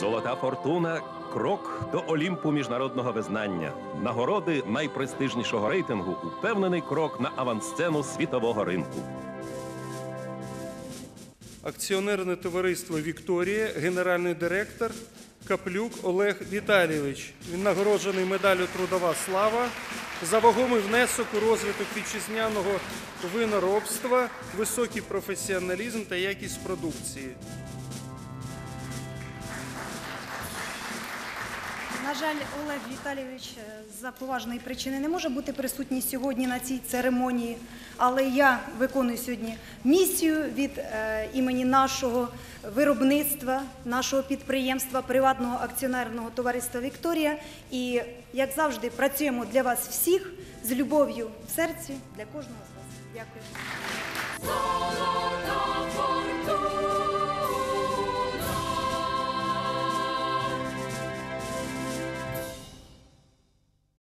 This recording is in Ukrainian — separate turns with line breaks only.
Золота фортуна крок до Олімпу міжнародного визнання. Нагороди найпрестижнішого рейтингу упевнений крок на авансцену світового ринку.
Акціонерне товариство Вікторія, генеральний директор Каплюк Олег Віталійович. Він нагороджений медаллю Трудова слава за вагомий внесок у розвиток вітчизняного виноробства, високий професіоналізм та якість продукції.
На жаль, Олег Віталійович е, за поважної причини не може бути присутній сьогодні на цій церемонії, але я виконую сьогодні місію від е, імені нашого виробництва, нашого підприємства приватного акціонерного товариства Вікторія. І як завжди, працюємо для вас всіх з любов'ю в серці для кожного з вас. Дякую.